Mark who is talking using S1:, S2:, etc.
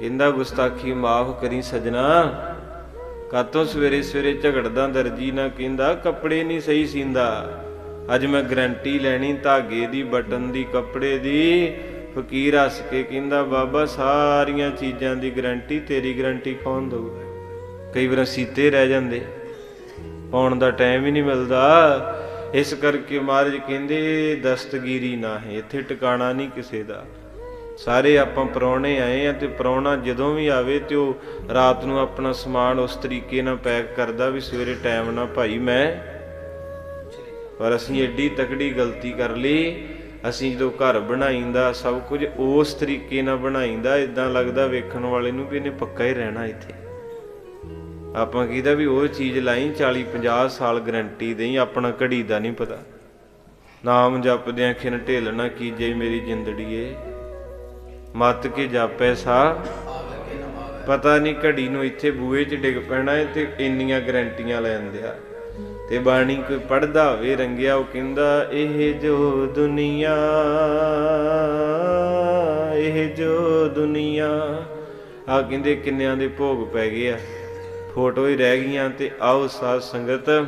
S1: ਕਹਿੰਦਾ, ਗੁਸਤਾਖੀ ਮਾਫ ਕਰੀ ਸਜਣਾ। ਕਾਤੋਂ ਸਵੇਰੇ ਸਵੇਰੇ ਝਗੜਦਾ ਦਰਜੀ ਨਾ ਕਹਿੰਦਾ, ਕੱਪੜੇ ਨਹੀਂ ਸਹੀ ਸੀਂਦਾ। ਅੱਜ ਮੈਂ ਗਰੰਟੀ ਲੈਣੀ ਧਾਗੇ ਦੀ, ਬਟਨ ਦੀ, ਕੱਪੜੇ ਦੀ। ਫਕੀਰ ਹੱਸ ਕੇ ਕਹਿੰਦਾ, ਬਾਬਾ, ਸਾਰੀਆਂ ਚੀਜ਼ਾਂ ਦੀ ਗਰੰਟੀ, ਤੇਰੀ ਗਰੰਟੀ ਕੌਣ ਦਊਗਾ? ਕਈ ਵਾਰ ਸੀਤੇ ਰਹਿ ਜਾਂਦੇ। ਪਾਉਣ ਦਾ ਟਾਈਮ ਹੀ ਨਹੀਂ ਮਿਲਦਾ। ਇਸ ਕਰਕੇ ਮਹਾਰਾਜ ਕਹਿੰਦੇ, ਦਸਤਗੀਰੀ ਨਾ ਹੈ, ਇੱਥੇ ਟਿਕਾਣਾ ਨਹੀਂ ਕਿਸੇ ਦਾ। ਸਾਰੇ ਆਪਾਂ ਪਰੌਣੇ ਆਏ ਆ ਤੇ ਪਰੌਣਾ ਜਦੋਂ ਵੀ ਆਵੇ ਤੇ ਉਹ ਰਾਤ ਨੂੰ ਆਪਣਾ ਸਮਾਨ ਉਸ ਤਰੀਕੇ ਨਾਲ ਪੈਕ ਕਰਦਾ ਵੀ ਸਵੇਰੇ ਟਾਈਮ ਨਾਲ, ਭਾਈ ਮੈਂ ਪਰ ਅਸੀਂ ਐਡੀ ਤਕੜੀ ਗਲਤੀ ਕਰ ਲਈ, ਅਸੀਂ ਜਦੋਂ ਘਰ ਬਣਾਈਂਦਾ, ਸਭ ਕੁਝ ਉਸ ਤਰੀਕੇ ਨਾਲ ਬਣਾਈਂਦਾ ਇਦਾਂ ਲੱਗਦਾ ਵੇਖਣ ਵਾਲੇ ਨੂੰ ਵੀ ਇਹਨੇ ਪੱਕਾ ਹੀ ਰਹਿਣਾ ਇੱਥੇ। ਆਪਾਂ ਕਹਿੰਦਾ ਵੀ ਉਹ ਚੀਜ਼ ਲਾਈ 40 50 ਸਾਲ ਗਰੰਟੀ ਦੇਈ, ਆਪਣਾ ਘੜੀ ਦਾ ਨਹੀਂ ਪਤਾ। ਨਾਮ ਜਪਦਿਆਂ ਖਿਨ ਢੇਲ ਨਾ ਕੀਜੇ ਮੇਰੀ ਜਿੰਦੜੀਏ। ਮਤ ਕੇ ਜਾਪੈ ਸਾ। ਪਤਾ ਨਹੀਂ ਘੜੀ ਨੂੰ ਇੱਥੇ ਬੂਹੇ 'ਚ ਡਿੱਗ ਪੈਣਾ ਹੈ ਤੇ ਇੰਨੀਆਂ ਗਰੰਟੀਆਂ ਲੈਂਦੇ ਆ। ਤੇ ਬਾਣੀ ਕੋਈ ਪੜਦਾ ਹੋਵੇ, ਰੰਗਿਆ ਉਹ ਕਹਿੰਦਾ, ਇਹ ਜੋ ਦੁਨੀਆ, ਇਹ ਜੋ ਦੁਨੀਆ। ਆ ਕਹਿੰਦੇ ਕਿੰਨਿਆਂ ਦੇ ਭੋਗ ਪੈ ਗਏ ਆ। ਫੋਟੋ ਹੀ ਰਹਿ ਗਈਆਂ ਤੇ ਆਓ ਸਾਧ ਸੰਗਤ।